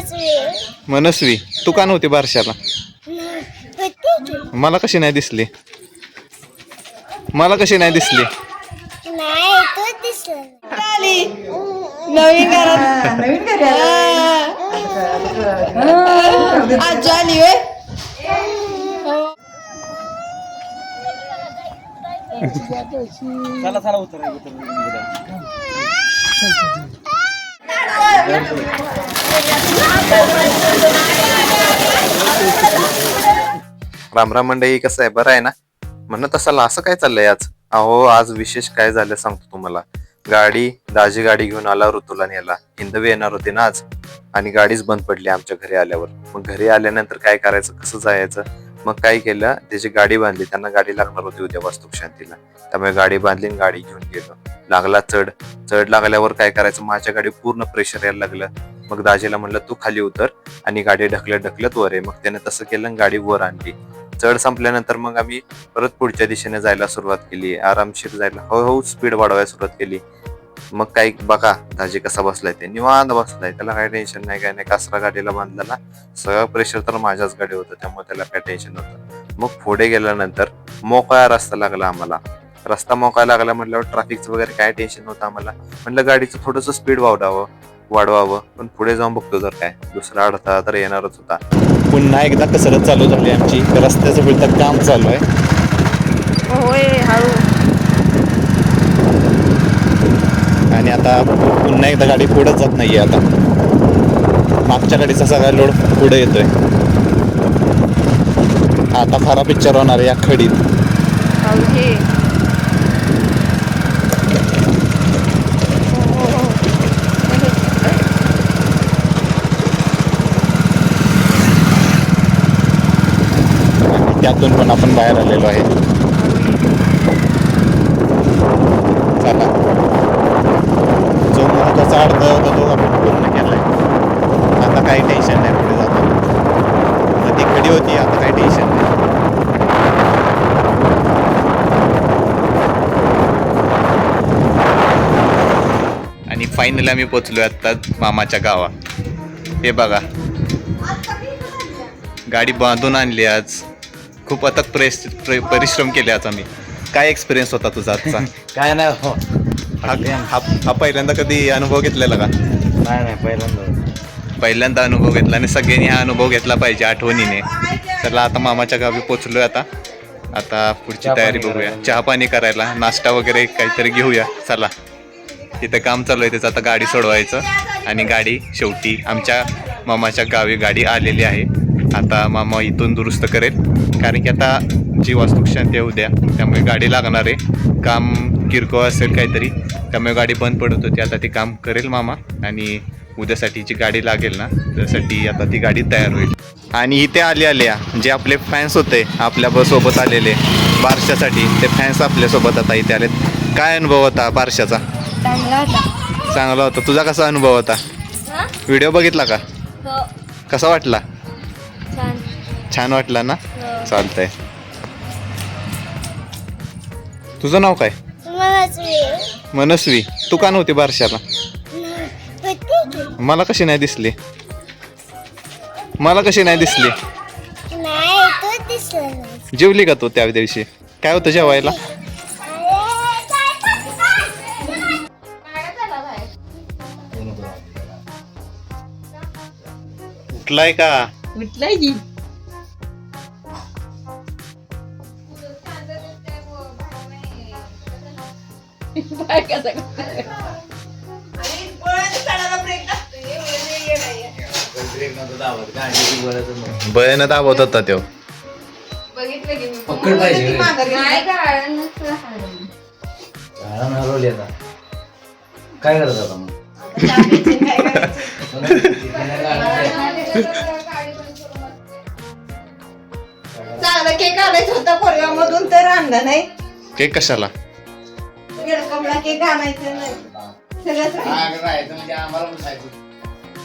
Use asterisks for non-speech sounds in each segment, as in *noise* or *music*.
मनस्वी. मनस्वी. तू का नव्हती बारशाला? मला कशी नाही दिसली? मला कशी नाही दिसली? आली. नवीन घरात. नवीन घरी आलं. आजी आली होय. रामराम मंडई कसं आहे? बरं आहे ना? म्हणत असाल असं काय चाललंय आज? अहो आज विशेष काय झालं सांगतो तुम्हाला. गाडी दाजी गाडी घेऊन आला ऋतूला नेला हिंदवी येणार होते ना आज. आणि गाडीच बंद पडली आमच्या घरी आल्यावर. मग घरी आल्यानंतर काय करायचं? कसं जायचं? मग काय केलं त्याची गाडी बांधली त्यांना गाडी लागणार होती उद्या वास्तुक शांतीला त्यामुळे गाडी बांधली आणि गाडी घेऊन गेलो. लागला चढ. चढ लागल्यावर काय करायचं माझ्या गाडी पूर्ण प्रेशर यायला लागलं. मग दाजीला म्हणलं तू खाली उतर आणि गाडी ढकलत ढकलत वर आहे मग त्याने तसं केलं आणि गाडी वर आणली. चढ संपल्यानंतर मग आम्ही परत पुढच्या दिशेने जायला सुरुवात केली. आरामशीर जायला हळूहळू स्पीड वाढवायला सुरुवात केली. मग काही बघा दाजी कसा बसलाय ते. निवांत बसलाय. त्याला काही टेन्शन नाही काय नाही. कासरा गाडीला बांधला सगळं प्रेशर तर माझ्याच गाडी होतं. त्यामुळे त्याला काही टेन्शन नव्हतं. मग पुढे गेल्यानंतर मोकळा रस्ता लागला आम्हाला. रस्ता मोकळा लागला म्हटल्यावर ट्रॅफिकचं वगैरे काय टेन्शन नव्हतं आम्हाला. म्हटलं गाडीचं थोडंसं स्पीड वाढावं वाढवावं. पण पुढे जाऊन बघतो जर काय. दुसरा अडथळा तर येणारच होता. पुन्हा एकदा कसरत चालू झाली आमची. रस्त्याचं पुढचं काम चालू आहे. होय हळू. आणि आता पुन्हा एकदा गाडी पुढे जात नाहीये आता. मागच्या गाडीचा सगळा लोड पुढे येतोय. आता खरा पिक्चर होणार आहे या खडीत. त्यातून पण आपण बाहेर आलेलो आहे चला जो महत्त्वाचा अर्थ होता तो आपण पूर्ण केलाय आता काही टेन्शन नाही पुढे जातो ती खडी टेन्शन नाही आणि फायनली आम्ही पोचलो आता मामाच्या गावात. हे बघा. गाडी बांधून आणली आज. खूप अथक प्रेस प्रे- परिश्रम केले आज आम्ही. काय एक्सपिरियन्स होता तुझा आजचा? *laughs* काय नाही हो. हा हा- हा पहिल्यांदा कधी अनुभव घेतलेला का? नाही नाही पहिल्यांदा पहिल्यांदा अनुभव घेतला आणि सगळ्यांनी हा अनुभव घेतला पाहिजे आठवणीने. चला आता मामाच्या गावी पोचलोय आता. आता पुढची तयारी बघूया. चहा पाणी करायला नाश्ता वगैरे काहीतरी घेऊया. चला. तिथं काम चालू आहे त्याचं आता गाडी सोडवायचं आणि गाडी शेवटी आमच्या मामाच्या गावी गाडी आलेली आहे. आता मामा इथून दुरुस्त करेल. कारण की आता जी वास्तुक शांती आहे उद्या त्यामुळे गाडी लागणार आहे. काम किरकोळ असेल काहीतरी त्यामुळे गाडी बंद पडत होती. आता ती काम करेल मामा आणि उद्यासाठी जी गाडी लागेल ना त्यासाठी आता ती गाडी तयार होईल. आणि इथे आले आल्या जे आपले फॅन्स होते आपल्यासोबत आलेले बारशासाठी ते फॅन्स आपल्यासोबत आता इथे आलेत. काय अनुभव होता बारशाचा? चांगला होता. तुझा कसा अनुभव होता? व्हिडिओ बघितला का? हो. कसा वाटला? छान. वाटला ना? हो. चालतंय. तुझं नाव काय? मनस्वी मनस्वी. तू का नव्हती बारशाला? मला कशी नाही दिसली. मला कशी नाही दिसली. नाही तो दिसला नाही. जेवली का तू त्या दिवशी? काय होतं जेवायला? उठलाय का? उठलाय की. बाय कसा करतोय? बळ्यानं दाबत होता तो. बघितलं की मी. पकड पाहिजे. नाही का नसलं झाडा हरवली आता काय करत आता मग चांगला केक आणायचा होता कोरियामधून तर आणला नाही. केक कशाला? केक आणायचा नाही. सगळंच राहिलं.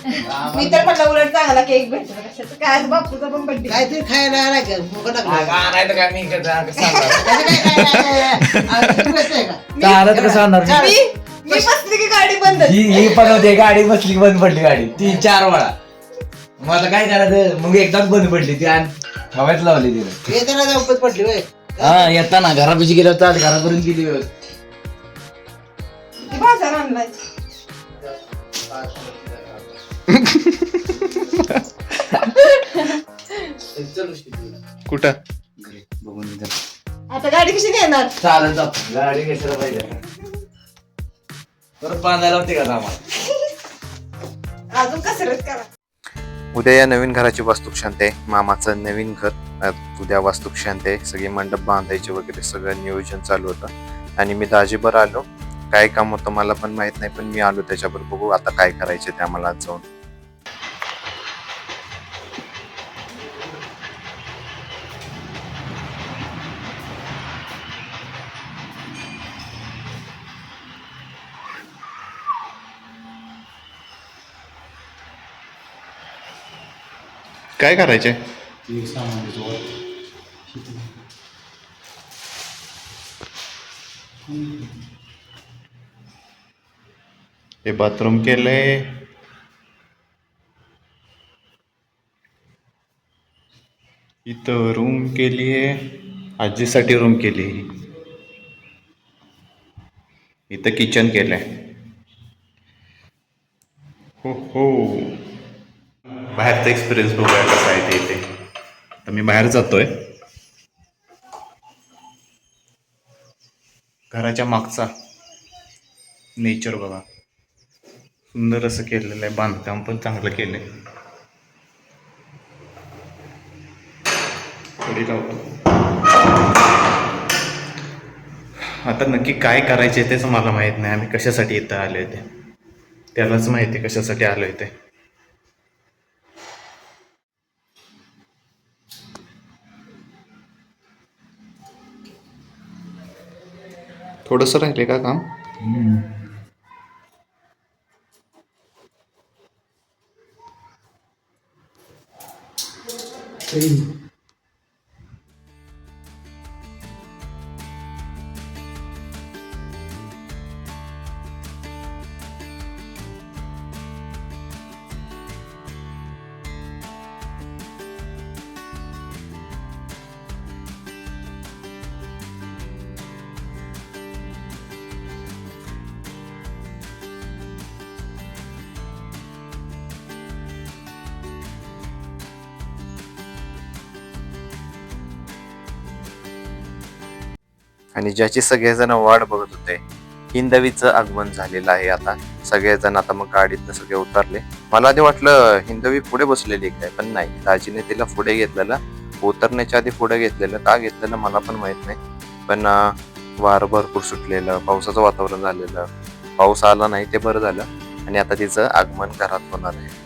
मी तर म्हटलं उलट चांगला केक भेटला कशाचं? काय आज बापूचा पण बड्डे काहीतरी खायला आणायचं काय मी चालत कसं आणणार? मी? मी मी बसली की गाडी बंद ही ही पण होती गाडी बसली बंद पडली गाडी. तीन चार वेळा. मग आता काय करायचं मग एकदाच बंद पडली ती आणि ठेवायच लावली तिला. येताना पडली हा येताना घरापाशी गेल्यावर चाल घरापर्यंत गेली व्यवस्थित. ती बाजार आणलाय. *laughs* कुठं? बघून. आता गाडी कशी नेणार चालत जातो गाडी कशाला पाहिजे. परत बांधायला होते का आम्हाला अजून कसरत करा. उद्या या नवीन घराची वास्तुक शांती आहे मामाचं नवीन घर अ, उद्या वास्तुक शांती आहे सगळी मंडप बांधायचे वगैरे सगळं नियोजन चालू होतं. आणि मी दाजीबर आलो. काय काम होतं मला पण माहीत नाही पण मी आलो त्याच्यावर बघू आता काय करायचे ते आम्हाला आज जाऊन. काय करायचे हे बाथरूम केलंय. इथं रूम केली आहे आजीसाठी रूम केली इथं किचन केलंय. हो हो. बाहेरचा एक्सपिरियन्स बघूया कसा आहे ते इथे. तर मी बाहेर जातोय. घराच्या मागचा नेचर बघा. सुंदर असं केलेलं आहे बांधकाम पण चांगलं केलंय. थोडी लावतो आता नक्की काय करायचे तेच मला माहीत नाही. आम्ही कशासाठी इथं आलोय ते. त्यालाच माहिती कशासाठी आलोय ते. थोडंसं राहिले का काम? आणि ज्याची सगळेजण वाट बघत होते हिंदवीचं आगमन झालेलं आहे आता. सगळेजण आता मग गाडीतनं सगळे उतरले. मला आधी वाटलं हिंदवी पुढे बसलेली काय? पण नाही. दाजीने तिला पुढे घेतलेलं उतरण्याच्या आधी पुढे घेतलेलं का घेतलेलं मला पण माहीत नाही. पण वार वारं भरपूर सुटलेलं पावसाचं वातावरण झालेलं. पाऊस आला नाही ते बरं झालं. आणि आता तिचं आगमन घरात होणार आहे.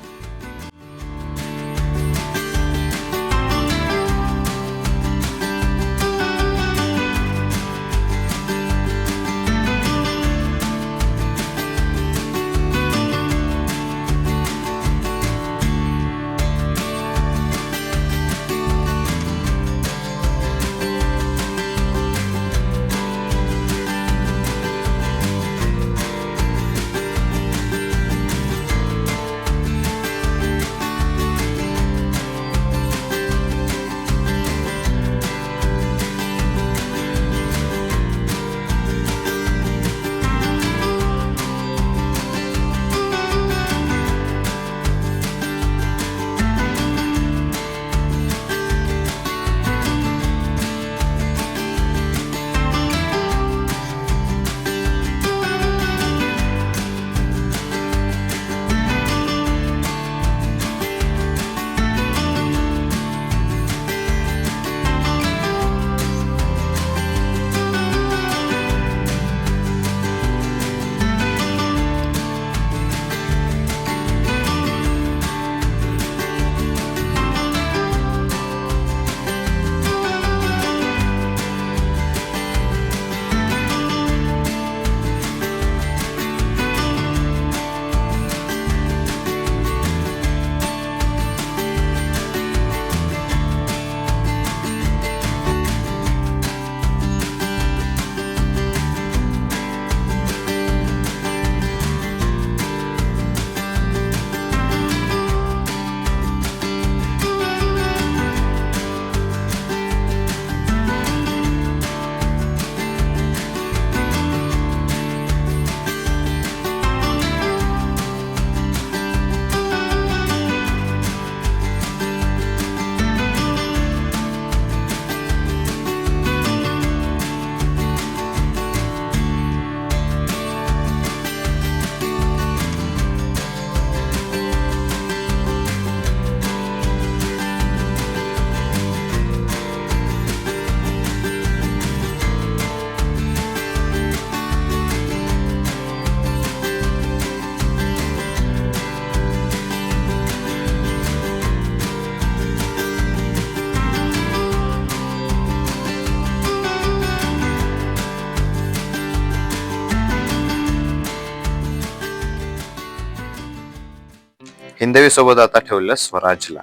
हिंदवी सोबत आता ठेवलं स्वराजला.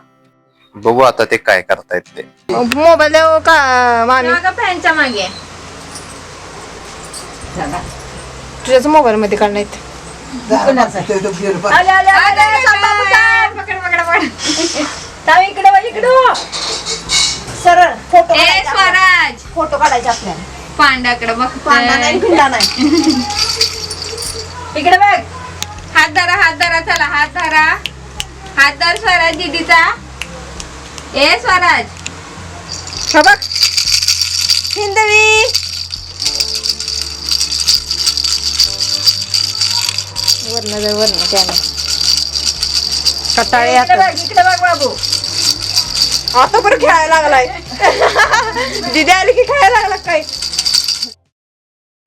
बघू आता ते काय करतायत ते. मोबाईल का मामी? फॅनच्या मागे. तुझ्याच मोबाईल मध्ये काढणार आले आले आले पकड पकड पकड. ताव इकडे बघ इकडं सरळ फोटो ए स्वराज. फोटो काढायचे आपल्याला. पांडाकडे बघ. पांडा नाही भिंडा नाही *laughs* इकडे बघ. हात धरा हात धरा चला हात धरा. हात धर स्वराज दीदीचा. ए स्वराज. हा बघ. हिंदवी वर्ण जर वर्ण त्याने. कटाळे इकडे आता बघ इकडे बघ बाबू. आता बरं खेळायला लागलाय. *laughs* दिदी आली की खेळायला लागला काय?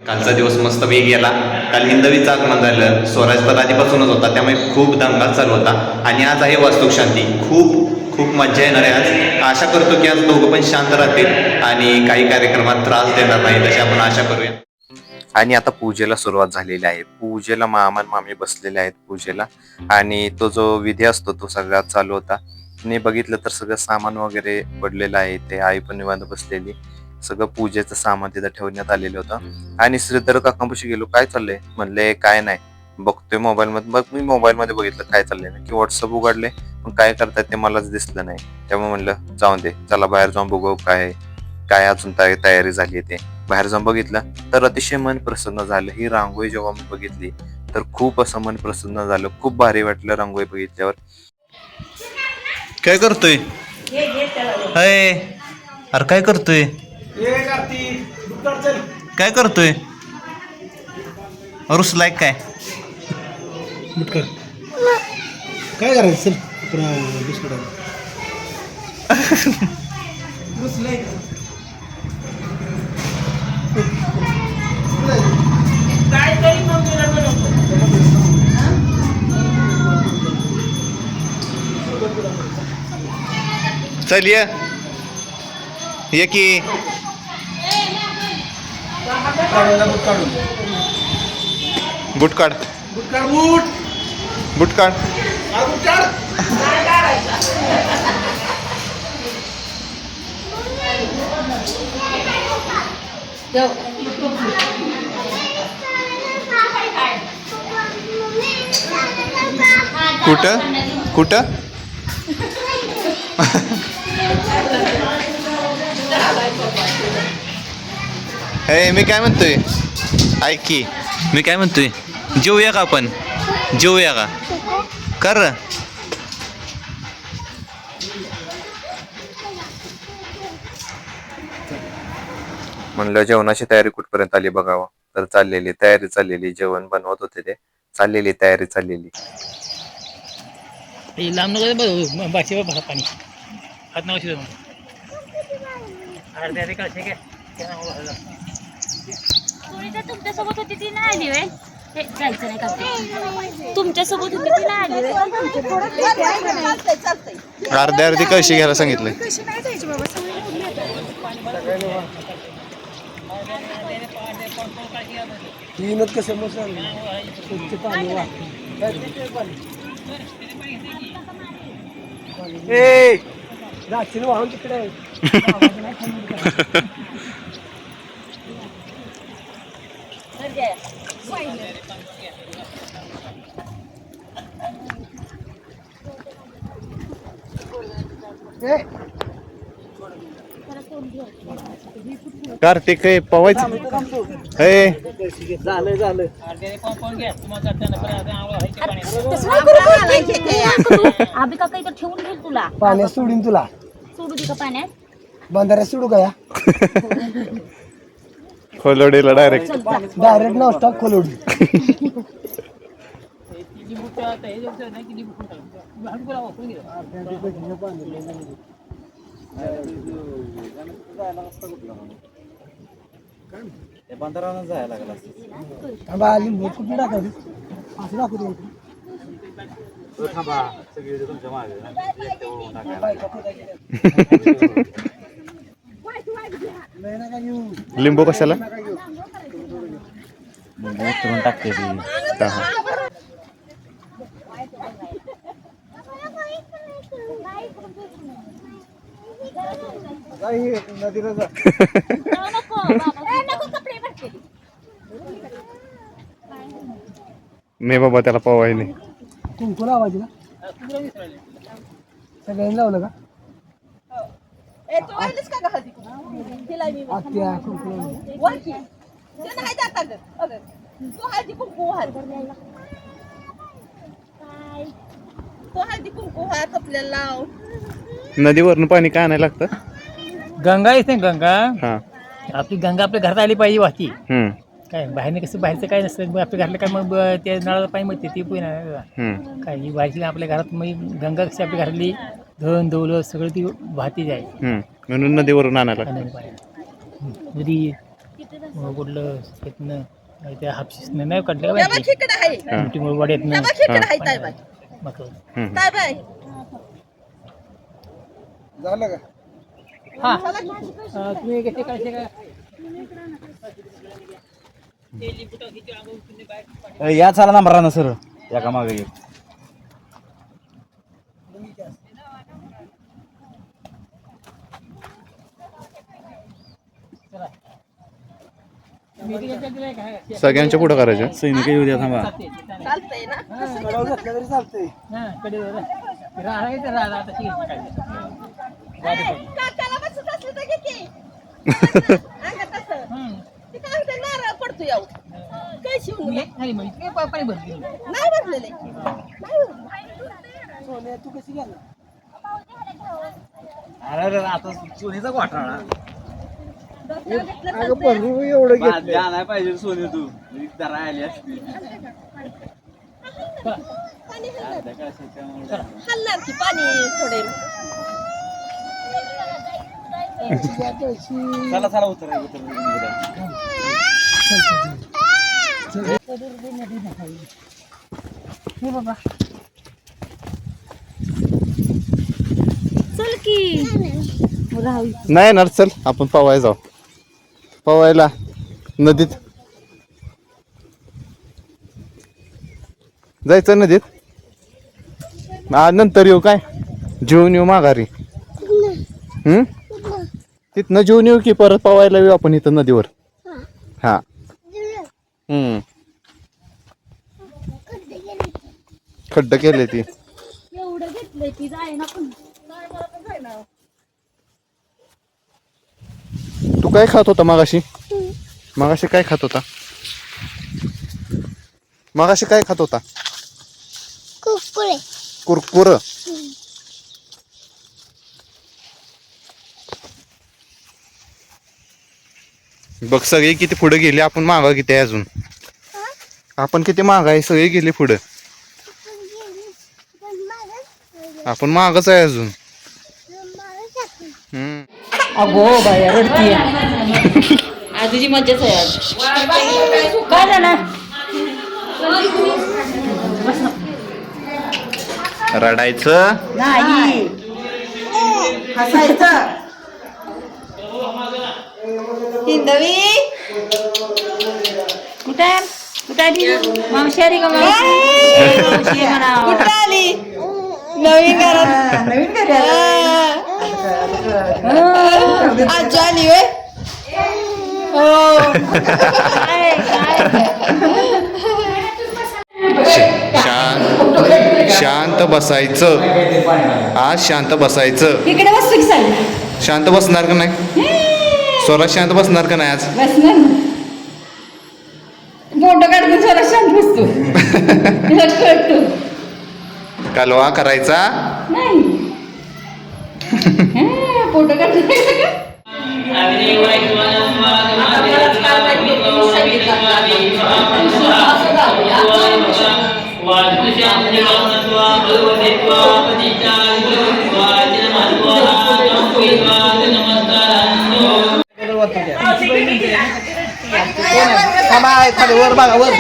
कालचा दिवस मस्त वेग गेला. काल हिंदवीचं आगमन झालं स्वराज तर आधीपासूनच होता त्यामुळे खूप दंगाल चालू होता. आणि आज आहे वास्तुक शांती. खूप खूप मज्जा येणार आहे आज. आशा करतो की आज दोघं पण शांत राहतील आणि काही कार्यक्रमात त्रास देणार नाही तशी आपण आशा करूया. आणि आता पूजेला सुरुवात झालेली आहे. पूजेला मामा मामी बसलेले आहेत पूजेला. आणि तो जो विधी असतो तो सगळा चालू होता. मी बघितलं तर सगळं सामान वगैरे पडलेलं आहे ते आई पण निवांत बसलेली. सगळं पूजेचं सामान तिथं ठेवण्यात आलेलं होतं. आणि श्रीधर काकांपाशी गेलो काय चाललंय? म्हणले काय नाही. बघतोय मोबाईल मध्ये बघ मी मोबाईल मध्ये बघितलं काय चाललंय की व्हॉट्सअप उघडले पण काय करतायत ते मलाच दिसलं नाही. त्यामुळे म्हणलं जाऊन दे चला बाहेर जाऊन बघू काय. काय अजून तया- तयारी झाली ते. बाहेर जाऊन बघितलं तर अतिशय मन प्रसन्न झालं. ही रांगोळी जेव्हा मी बघितली तर खूप असं मन प्रसन्न झालं. खूप भारी वाटलं रांगोळी बघितल्यावर. काय करतोय? अरे काय करतोय? काय करतोय? रुसलाय काय? मुटकर काय करायचं? चल आपण बिस्कुट. चल ये. ये की बुट काढ. बुट काढ बूट. बुट काढ. काढ बूट काढ. कुठं? कुठं? *laughs* हे मी काय म्हणतोय? ऐक की. मी काय म्हणतोय? जेऊया का आपण? जेऊया का? कर. म्हणलं जेवणाची तयारी कुठपर्यंत आली बघावं? तर चाललेली तयारी चाललेली जेवण बनवत होते ते. चाललेली तयारी चाललेली. लांब नको बाशी बघा पाणी. हात शिजवून अर्ध्या ते थोडी तर तुमच्यासोबत होती ती नाही आली वे हे जायचं नाही का तुमच्यासोबत होती ती नाही आली वे अर्ध्या अर्धी कळशी घ्यायला सांगितलंय. तीनच कसं मग पाणी वाहून तिकडे *laughs* कार्तिक हे पवायचं हे झालं झालं. आबी काका इथं ठेवून घेईल तुला. पाण्यात सोडीन तुला. सोडू दे का पाण्यात? बंधाऱ्यात सोडू का या? *laughs* खोलोडीला डायरेक्ट डायरेक्ट नाव स्टॉप खोलवडी थांबा लिंबू कुठे टाकायची? असं दाखवतो नाही नका घेऊ लिंबू कशाला? जाऊ नको बाबा. ए, नको कपडे भरते नाही बाबा त्याला पवाय नाही. कुंकू लावायची ना? सगळ्यांनी लावलं का? ए, तू का हळदी कुंकू? की. ते हळदी कुंकू आपल्याला लाव. नदीवरनं पाणी काय आणायला लागतं? गंगा येते गंगा. हा. आपली गंगा आपल्या घरात आली पाहिजे वाहती हम्म. काय बाहेरनं कसं बाहेरचं काय नसतं. मग आपल्या घराला काय मग ब- ते नळाला पाणी मिळते ती पण आहे का? हम्म. काय ही बाहेरची आपल्या घरात मग गंगा कशी आपल्या घरातली धन दौलत सगळं ती वाहती जाय. हम्म. म्हणून नदीवरून आणायला लागतं नदी मग कुठलं तिथनं नाही त्या हापशीसनं नाही काढलं त्या बघ पाहिजे इकडं आहे. हा. वाड्यातनं. त्या आहे. मग हम्म. झालं का? हा. तुम्ही कसे काय या चला नंबर राहणार सर. एका मागे एक सगळ्यांच्या पुढं करायचं. सैनिक येऊ द्या थांबा. चालतंय ना? याव. काय शिवून नाही ते पा- पाणी भरली नाही भरलेले. नाही भरले. सोन्या तू कशी गेला अरे अरे, आता सोनीचा घोटाळा. अगं भरू एवढं घेतलं. बादली आणाय पाहिजे सोनी तू. जरा आली असती. पाणी हलणार. हलणार की पाणी थोडे? चला चला उतर उतर. चल की राहू नाही येणार चल आपण पवाय जाऊ. पवायला नदीत. जायचं नदीत? आ, नंतर येऊ काय? जेवून येऊ माघारी. हम्म तिथनं जेवून येऊ की परत पवायला येऊ आपण इथं नदीवर? हा. हम्म. खड्ड केले ती. एवढं घेतलंय ती जाय ना पण तू काय खात होता मागाशी? मागाशी काय खात होता? मागाशी काय खात होता? कुरकुर. बघ सगळे किती पुढे गेले आपण मागा किती आहे अजून? आपण किती माग आहे सगळे गेले पुढे? आपण मागच आहे अजून. हम्म. अगो बाया रडतीये. आजूची मज्जाच आहे आज. काय झालं? रडायचं? नाही. हसायचं? हिंदवी कुठे कुठे आली मावशी आली का मावशी म्हणावं. कुठं आली नवीन घरात नवीन आजी आली होय हो काय काय शांत शांत बसायचं. आज शांत बसायचं. इकडे बसतो की चालेल शांत बसणार का नाही. स्वराज शांत बसणार का नाही आज? बसणार फोटो काढतो जरा शांत बसतो. तिला कळतो. कालवा करायचा? नाही. फोटो काढतो वर बघा वर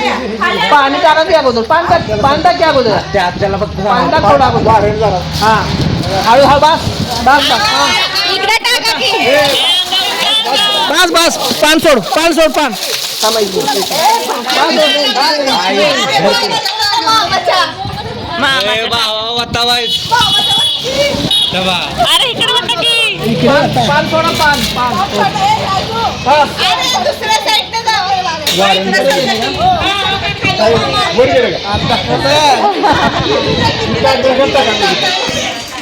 पाणी टाका की अगोदर पाणी टाक पाणी टाक की अगोदर त्याला फक्त पाणी टाक थोडं अगोदर हा हळू हळू बस बस बस बस बस पान सोड पान सोड पान अरे इकडे पान पान सोडा पान पान हा.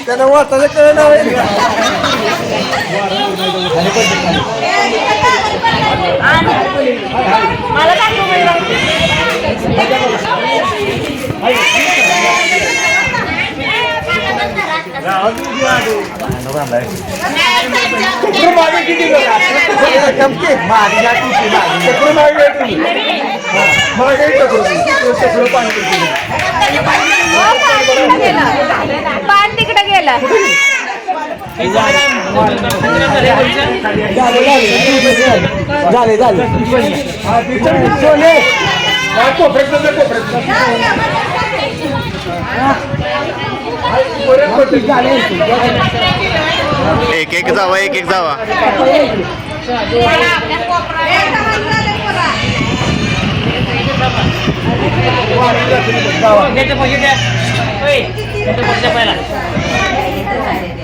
त्यानं वाटायचं कळ मला दाखव मागे किती मागे मागे पाणी पान तिकडे गेला? झाले झाले सोने कोपऱ्यात कोपऱ्यात झाले एक एक जावा एक एक जावा. पहिला.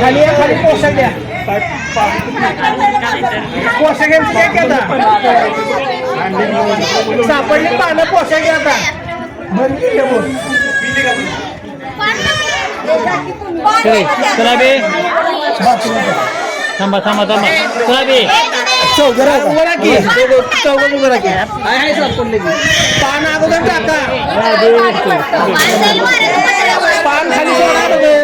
खाली या, खाली पोषक द्या काय सापडली पानं पोषक घ्या. आता बरं ठीक बोल. चला बे. थांबा थांबा थांबा. चला बे. राहा. उभं राहा की. चौघं उभं आहे, आहे सापडले की. पान अगोदर टाका पान खाली सोडा अगोदर.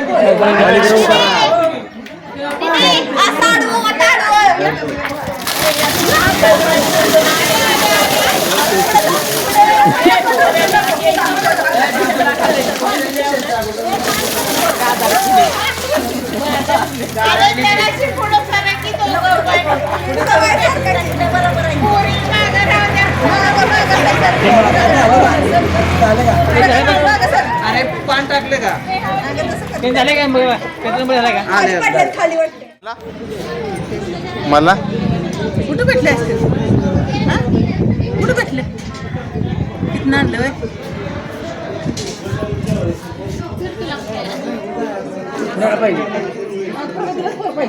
झाले काय झाला का? मला? कुठं भेटले असते हा? कुठं भेटले? किती आणलं वय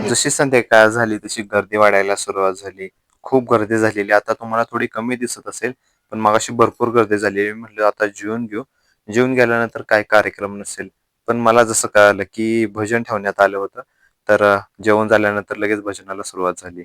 जशी संध्याकाळ झाली तशी गर्दी वाढायला सुरुवात झाली. खूप गर्दी झालेली. आता तुम्हाला थोडी कमी दिसत असेल पण मगाशी भरपूर गर्दी झाली म्हटलं आता जेवून घेऊ. जेवून गेल्यानंतर काय कार्यक्रम नसेल? पण मला जसं कळालं की भजन ठेवण्यात आलं होतं तर जेवण झाल्यानंतर लगेच भजनाला सुरुवात झाली.